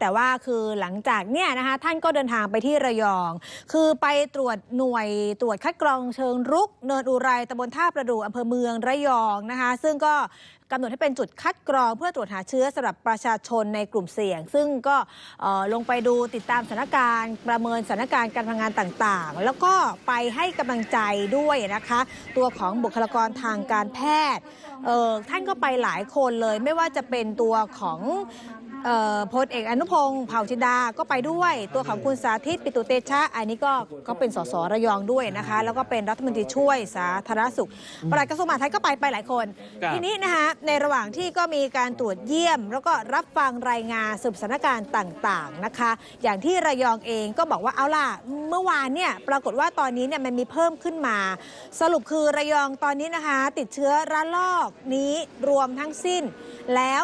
แต่ว่าคือหลังจากเนี่ยนะคะท่านก็เดินทางไปที่ระยอง คือไปตรวจหน่วยตรวจคัดกรองเชิงรุก เนินอุไรตำบลท่าประดู่อำเภอเมืองระยองนะคะซึ่งก็กำหนดให้เป็นจุดคัดกรองเพื่อตรวจหาเชื้อสำหรับประชาชนในกลุ่มเสี่ยง ซึ่งก็ลงไปดูติดตามสถานการณ์ ประเมินสถานการณ์การทำงานต่างๆ แล้วก็ไปให้กำลังใจด้วยนะคะ ตัวของบุคลากรทางการแพทย์ท่านก็ไปหลายคนเลยไม่ว่าจะเป็นตัวของ พลเอกอนุพงศ์เผ่าจินดาก็ไปด้วย ตัวของคุณสาธิตปิตุเตชะ อันนี้ก็ก็เป็นสสระยองด้วยนะคะ แล้วก็เป็นรัฐมนตรีช่วยสาธารณสุขปลัดกระทรวงมหาดไทยก็ไปไปหลายคน ครับ ทีนี้นะคะในระหว่างที่ก็มีการตรวจเยี่ยม แล้วก็รับฟังรายงานสืบสถานการณ์ต่างๆนะคะ อย่างที่ระยองเองก็บอกว่าเอาล่ะเมื่อวานเนี่ยปรากฏว่าตอนนี้เนี่ยมันมีเพิ่มขึ้นมา สรุปคือระยองตอนนี้นะคะ ติดเชื้อระลอกนี้รวมทั้งสิ้นแล้ว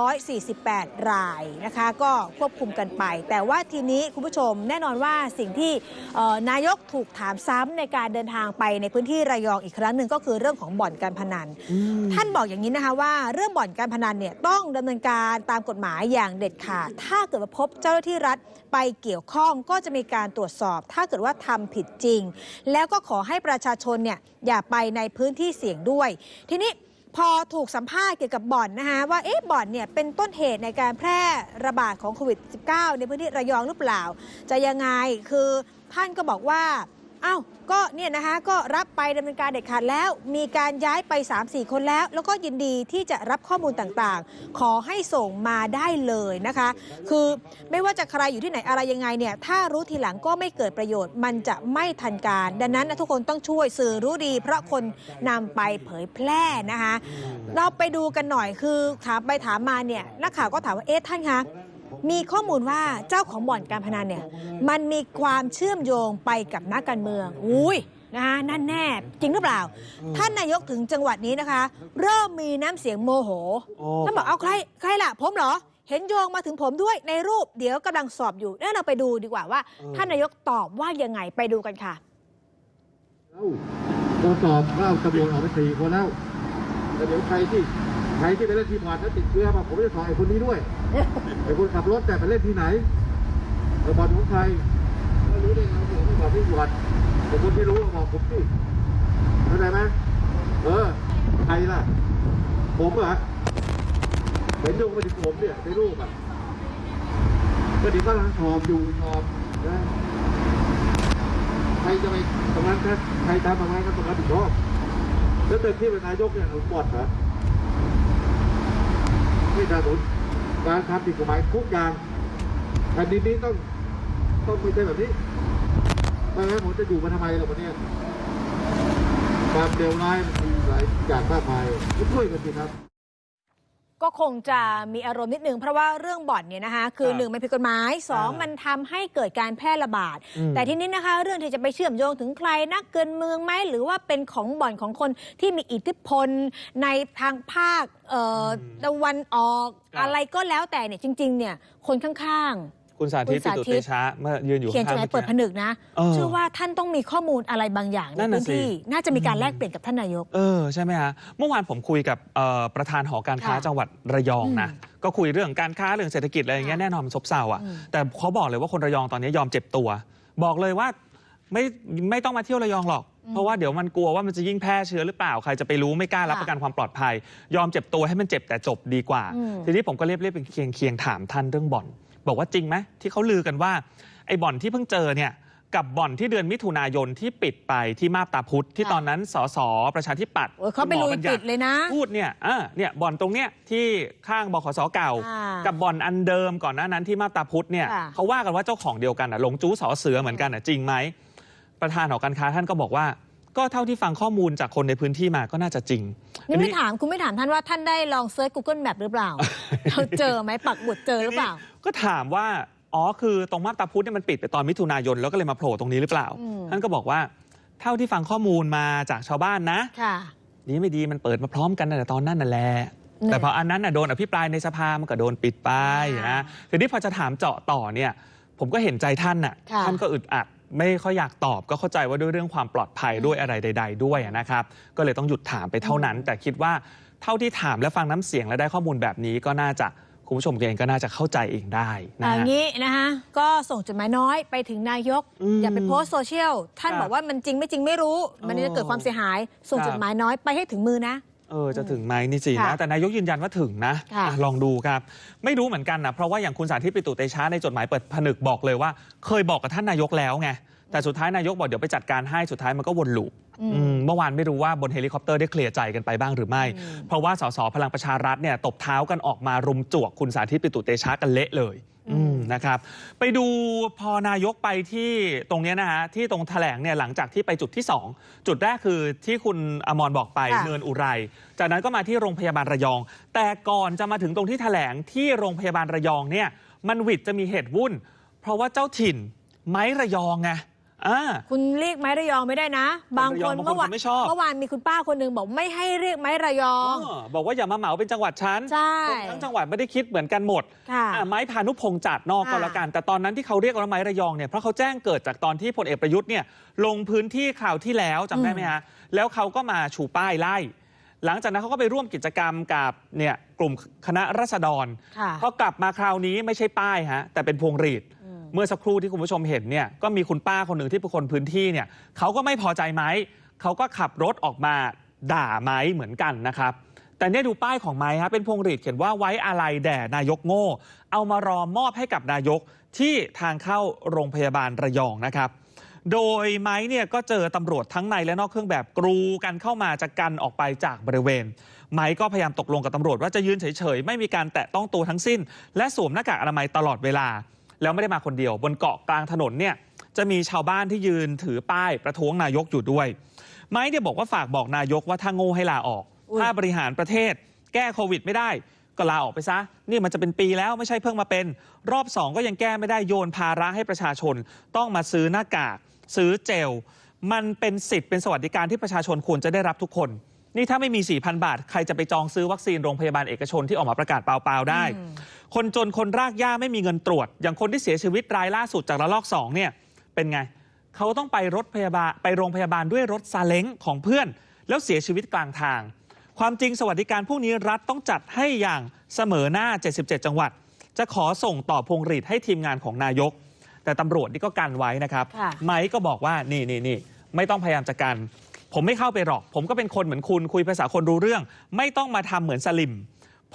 148รายนะคะก็ควบคุมกันไป แต่ว่าทีนี้คุณผู้ชมแน่นอนว่าสิ่งที่เอ่อนายกถูกถามซ้ำในการเดินทางไปในพื้นที่ระยองอีกครั้งหนึ่งก็คือเรื่องของบ่อนการพนัน ท่านบอกอย่างนี้นะคะว่าเรื่องบ่อนการพนันเนี่ยต้องดำเนินการตามกฎหมายอย่างเด็ดขาด ถ้าเกิดว่าพบเจ้าหน้าที่รัฐไปเกี่ยวข้องก็จะมีการตรวจสอบ ถ้าเกิดว่าทำผิดจริง แล้วก็ขอให้ประชาชนเนี่ยอย่าไปในพื้นที่เสี่ยงด้วย ทีนี้ พอถูกสัมภาษณ์เกี่ยวกับบ่อนนะคะว่าเอ๊ะบ่อนเนี่ยเป็นต้นเหตุในการแพร่ระบาดของโควิด -19 ในพื้นที่ระยองหรือเปล่า จะยังไงคือท่านก็บอกว่า อ้าวก็เนี่ยนะคะก็รับไปดำเนินการเด็ดขาดแล้ว มีการย้ายไป 3-4 คนแล้ว แล้วก็ยินดีที่จะรับข้อมูลต่างๆ ขอให้ส่งมาได้เลยนะคะ คือไม่ว่าจะใครอยู่ที่ไหนอะไรยังไงเนี่ยถ้ารู้ทีหลังก็ไม่เกิดประโยชน์ มันจะไม่ทันการ ดังนั้นนะทุกคนต้องช่วยสื่อรู้ดี เพราะคนนำไปเผยแพร่นะคะ เราไปดูกันหน่อยคือถามไปถามมาเนี่ยนักข่าวก็ถามว่าเอ๊ะท่านคะ มีข้อมูลว่าเจ้าของบ่อนการพนันเนี่ยมันมีความเชื่อมโยงไปกับนักการเมือง อุ้ยนะคะนั่นแน่จริงหรือเปล่า ท่านนายกถึงจังหวัดนี้นะคะ เริ่มมีน้ำเสียงโมโหโอ้ท่านบอกเอาใครใครล่ะผมเหรอ เห็นโยงมาถึงผมด้วยในรูปเดี๋ยวกำลังสอบอยู่งั้นเราไปดูดีกว่าว่า ท่านนายกตอบว่ายังไงไปดูกันค่ะเอ้าเราสอบว่าตำรวจออกไปสี่คนแล้วแต่เดี๋ยวใครที่ใครที่ไปเล่นที่พอร์ตแล้วติดเชื้อมาผมจะสอบไอ้คนนี้ด้วยไอ้คนขับรถแต่ไปเล่นที่ไหนระบอดของใครก็รู้ได้ไงว่าผมไม่บอกที่ตรวจแต่คนที่รู้ก็บอกผมสิเข้าใจไหมเออใครล่ะ ผมเหรอเห็นดูมาถึงผมเนี่ยในรูปอะก็เดี๋ยวก็กำลังสอบอยู่สอบนะใครจะไปตรงนั้นแค่ใครทำตรงนั้นก็ตรงนั้นผิดชอบแล้วตึกที่เป็นนายกเนี่ยหนุนบอดเหรอ ไม่สนับสนุนการทำผิดกฎหมายทุกอย่างแผ่นดินนี้ต้องต้องไม่ใช่แบบนี้ไม่งั้นผมจะอยู่มาทำไมล่ะวันเนี้ยความเร็วร้ายมันมีหลายอย่างมากมายช่วยกันสิครับ ก็คงจะมีอารมณ์นิดนึงเพราะว่าเรื่องบ่อนเนี่ยนะคะคือครับหนึ่งมันผิดกฎหมายสองอ่ามัมันทำให้เกิดการแพร่ระบาดอืมแต่ทีนี้นะคะ เรื่องที่จะไปเชื่อมโยงถึงใครนักเกินเมืองไหมหรือว่าเป็นของบ่อนของคนที่มีอิทธิพลในทางภาคเอ่อตะวันออกครับอะไรก็แล้วแต่เนี่ยจริง ๆ เนี่ยคนข้าง คุณสาธิตคุณปิสาตุธิเตตชะเมื่อยืนอยู่ๆเขียนจดหมายเปิดผนึกนะเออเชื่อว่าท่านต้องมีข้อมูลอะไรบางอย่างในนั่นน่ะพื้นที่สิน่าจะมีการแลกเปลี่ยนกับท่านนายก เออใช่ไหมฮะเมื่อวานผมคุยกับเอ่อประธานหอการค้าค่ะจังหวัดระยองนะอืมก็คุยเรื่องการค้าเรื่องเศรษฐกิจอะไรอย่างเงี้ยค่ะแน่นอนมันซบเซาอะอืมแต่เขาบอกเลยว่าคนระยองตอนนี้ยอมเจ็บตัว บอกเลยว่าไม่ไม่ต้องมาเที่ยวระยองหรอกเพราะว่าเดี๋ยวมันกลัวว่ามันจะยิ่งแพร่เชื้อหรือเปล่าใครจะไปรู้ไม่กล้ารับค่ะประกันความปลอดภัย ยอมเจ็บตัวให้มันเจ็บแต่จบดีกว่าอืมทีนี้ผมก็เรียบเรียบเป็นเคียงเคียงถามท่านเรื่องบ่อน บอกว่าจริงไหมที่เขาลือกันว่าไอ้บ่อนที่เพิ่งเจอเนี่ยกับบ่อนที่เดือนมิถุนายนที่ปิดไปที่มาบตาพุธที่ค่ะตอนนั้นสสประชาธิปัตย์โอ้ยเขาไปคุณหมลุอยบัญญัปิติดเลยนะพูดเนี่ยอ่าเนี่ยบ่อนตรงเนี้ยที่ข้างบขสเก่าอ่ากับบ่อนอันเดิมก่อนหน้านั้นที่มาบตาพุธเนี่ยค่ะเขาว่ากันว่าเจ้าของเดียวกันอะหลงจู้สอเสือเหมือนกันอะจริงไหมประธานหอการค้าท่านก็บอกว่า ก็เท่าที่ฟังข้อมูลจากคนในพื้นที่มาก็น่าจะจริงนี่ไม่ถามคุณไม่ถามท่านว่าท่านได้ลองเซิร์ช Google Map หรือเปล่า เราเจอไหมปักบุดเจอหรือเปล่า ก็ถามว่า อ๋อคือตรงมาบตาพุธเนี่ยมันปิดไปตอนมิถุนายนแล้วก็เลยมาโผล่ตรงนี้หรือเปล่าอืมท่านก็บอกว่า เท่าที่ฟังข้อมูลมาจากชาวบ้านนะค่ะดีไม่ดีมันเปิดมาพร้อมกันนั่นแหละตอนนั้นนั่นแหละเนี่ยแต่พออันนั้นน่ะโดนอภิปรายในสภามันก็โดนปิดไปอ่านะทีนี้พอจะถามเจาะต่อเนี่ย ผมก็เห็นใจท่านน่ะค่ะท่านก็อึดอัด ไม่ค่อยอยากตอบก็เข้าใจว่าด้วยเรื่องความปลอดภัยด้วยอะไรใด ๆ ด้วยนะครับ ก็เลยต้องหยุดถามไปเท่านั้น แต่คิดว่าเท่าที่ถามและฟังน้ำเสียงและได้ข้อมูลแบบนี้ก็น่าจะคคุณผู้ชมเองก็น่าจะเข้าใจเองได้นะอย่าฮะงนี้นะคะก็ส่งจดหมายน้อยไปถึงนายกอืมอย่าไปโพสต์โซเชียลท่านครับบอกว่ามันจริงไม่จริงไม่รู้ มันจะเกิดความเสียหาย ส่งครับจดหมายน้อยไปให้ถึงมือนะ เออจะถึงไหมนี่สิค่ะนะแต่นายกยืนยันว่าถึงนะค่ะอะ ลองดูครับ ไม่รู้เหมือนกันนะ เพราะว่าอย่างคุณสาธิตปิตุเตชะในจดหมายเปิดผนึกบอกเลยว่า เคยบอกกับท่านนายกแล้วไง แต่สุดท้ายนายกบอกเดี๋ยวไปจัดการให้สุดท้ายมันก็วนลูปอืมอืม เมื่อวานไม่รู้ว่าบนเฮลิคอปเตอร์ได้เคลียร์ใจกันไปบ้างหรือไม่อืมเพราะว่าสสพลังประชารัฐเนี่ยตบเท้ากันออกมารุมจวกคุณสาธิตปิตุเตชะกันเละเลยอืมอืมนะครับ ไปดูพอนายกไปที่ตรงเนี้ยนะฮะที่ตรงแถลงเนี่ยหลังจากที่ไปจุดที่ 2 จุดแรกคือที่คุณอมรบอกไปค่ะเนินอุไร จากนั้นก็มาที่โรงพยาบาลระยอง แต่ก่อนจะมาถึงตรงที่แถลงที่โรงพยาบาลระยองเนี่ยมันหวิดจะมีเหตุวุ่น เพราะว่าเจ้าถิ่นไม้ระยองไง อ่า คุณเรียกไม้ระยองไม่ได้นะบางคนบางคนเมื่อวานไม่ชอบ เมื่อวานมีคุณป้าคนหนึ่งบอกไม่ให้เรียกไม้ระยองเออบอกว่าอย่ามาเหมาเป็นจังหวัดฉันใช่คนทั้งจังหวัดไม่ได้คิดเหมือนกันหมดค่ะอะไม้พานุพงษ์จัดนอกก็ค่ะแล้วกัน แต่ตอนนั้นที่เขาเรียกว่าไม้ระยองเนี่ยเพราะเขาแจ้งเกิดจากตอนที่พลเอกประยุทธ์เนี่ยลงพื้นที่คราวที่แล้วจำได้ไหมฮะแล้วเขาก็มาชูป้ายไล่ หลังจากนั้นเขาก็ไปร่วมกิจกรรมกับเนี่ยกลุ่มคณะรัษฎรค่ะพอกลับมาคราวนี้ไม่ใช่ป้ายฮะแต่เป็นพวงหรีดอืม เมื่อสักครู่ที่คุณผู้ชมเห็นเนี่ยก็มีคุณป้าคนหนึ่งที่เป็นคนพื้นที่เนี่ยเขาก็ไม่พอใจไหมเขาก็ขับรถออกมาด่าไหมเหมือนกันนะครับ แต่เนี่ยดูป้ายของไม้ฮะเป็นพวงหรีดเขียนว่าไว้อะไรแด่นายกโง่ เอามารอมอบให้กับนายกที่ทางเข้าโรงพยาบาลระยองนะครับ โดยไม้เนี่ยก็เจอตำรวจทั้งในและนอกเครื่องแบบกรูกันเข้ามาจะกันออกไปจากบริเวณ ไม้ก็พยายามตกลงกับตำรวจว่าจะยืนเฉยๆ ไม่มีการแตะต้องตัวทั้งสิ้น และสวมหน้ากากอนามัยตลอดเวลา แล้วไม่ได้มาคนเดียว บนเกาะกลางถนนเนี่ยจะมีชาวบ้านที่ยืนถือป้ายประท้วงนายกอยู่ด้วย ไม้เนี่ยบอกว่าฝากบอกนายกว่าถ้าโง่ให้ลาออกอุ๊ยถ้าบริหารประเทศ แก้โควิดไม่ได้ ก็ลาออกไปซะ นี่มันจะเป็นปีแล้วไม่ใช่เพิ่งมาเป็น รอบสองก็ยังแก้ไม่ได้โยนภาระให้ประชาชน ต้องมาซื้อหน้ากากซื้อเจล มันเป็นสิทธิ์เป็นสวัสดิการที่ประชาชนควรจะได้รับทุกคน นี่ถ้าไม่มี 4,000 บาท ใครจะไปจองซื้อวัคซีนโรงพยาบาลเอกชนที่ออกมาประกาศเปล่าๆได้อืมคนจนคนรากหญ้าไม่มีเงินตรวจ อย่างคนที่เสียชีวิตรายล่าสุดจากระลอกสองเนี่ยเป็นไงเขาต้องไปรถพยาบาลไปโรงพยาบาลด้วยรถซาเล้งของเพื่อน แล้วเสียชีวิตกลางทาง ความจริงสวัสดิการพวกนี้รัฐต้องจัดให้อย่างเสมอหน้า 77 จังหวัด จะขอส่งต่อพวงหรีดให้ทีมงานของนายก แต่ตำรวจนี่ก็กันไว้นะครับค่ะไม้ก็บอกว่านี่นี่นี่ไม่ต้องพยายามจะกัน ผมไม่เข้าไปหรอก ผมก็เป็นคนเหมือนคุณคุยภาษาคนรู้เรื่อง ไม่ต้องมาทำเหมือนสลิม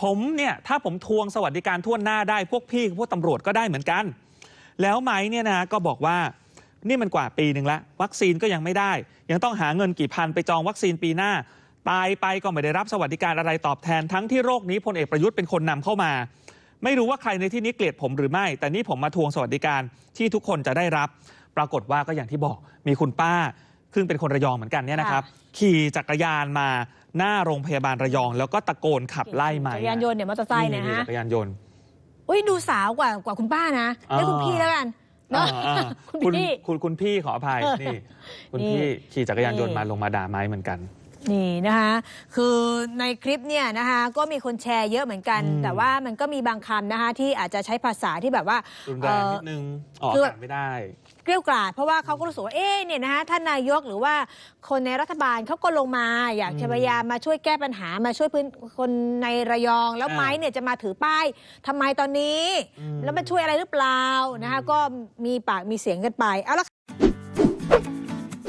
ผมเนี่ยถ้าผมทวงสวัสดิการทั่วหน้าได้พวกพี่พวกตำรวจก็ได้เหมือนกัน แล้วไม้เนี่ยนะก็บอกว่านี่มันกว่าปีหนึ่งแล้ววัคซีนก็ยังไม่ได้ ยังต้องหาเงินกี่พันไปจองวัคซีนปีหน้า ตายไปก็ไม่ได้รับสวัสดิการอะไรตอบแทนทั้งที่โรคนี้พลเอกประยุทธ์เป็นคนนำเข้ามา ไม่รู้ว่าใครในที่นี้เกลียดผมหรือไม่ แต่นี่ผมมาทวงสวัสดิการที่ทุกคนจะได้รับ ปรากฏว่าก็อย่างที่บอกมีคุณป้า ซึ่งเป็นคนระยองเหมือนกันเนี่ยนะครับ ขี่จักรยานมาหน้าโรงพยาบาลระยอง แล้วก็ตะโกนขับไล่ไม้จักรยานยนต์เนี่ยมอเตอร์ไซค์เนี่ยฮะจักรยานยนต์อุ้ยดูสาวกว่ากว่าคุณป้านะเรียกคุณพี่แล้วกันเนาะอ่าอ่าคุณคุณพี่คุณคุณพี่ขออภัยนี่ คุณนี่พี่ขี่จักรยานยนต์นี่มาลงมาด่าไม้เหมือนกัน นี่นะคะคือในคลิปเนี่ยนะคะก็มีคนแชร์เยอะเหมือนกัน อืม แต่ว่ามันก็มีบางคำนะคะที่อาจจะใช้ภาษาที่แบบว่ารุนแรงเอ่อนิดนึงออกคือ อากาศไม่ได้ เกลี้ยวกล่อดเพราะว่าเขาก็รู้สึกว่าเอ๊ะเนี่ยนะคะท่านนายกหรือว่าคนในรัฐบาลเขาก็ลงมา อยากจะอืมพยายามมาช่วยแก้ปัญหามาช่วยพื้นคนในระยอง แล้วอ่าไม้เนี่ยจะมาถือป้ายทำไมตอนนี้ อืม แล้วมาช่วยอะไรหรือเปล่านะคะก็มีปากมีเสียงกันไปเอาละ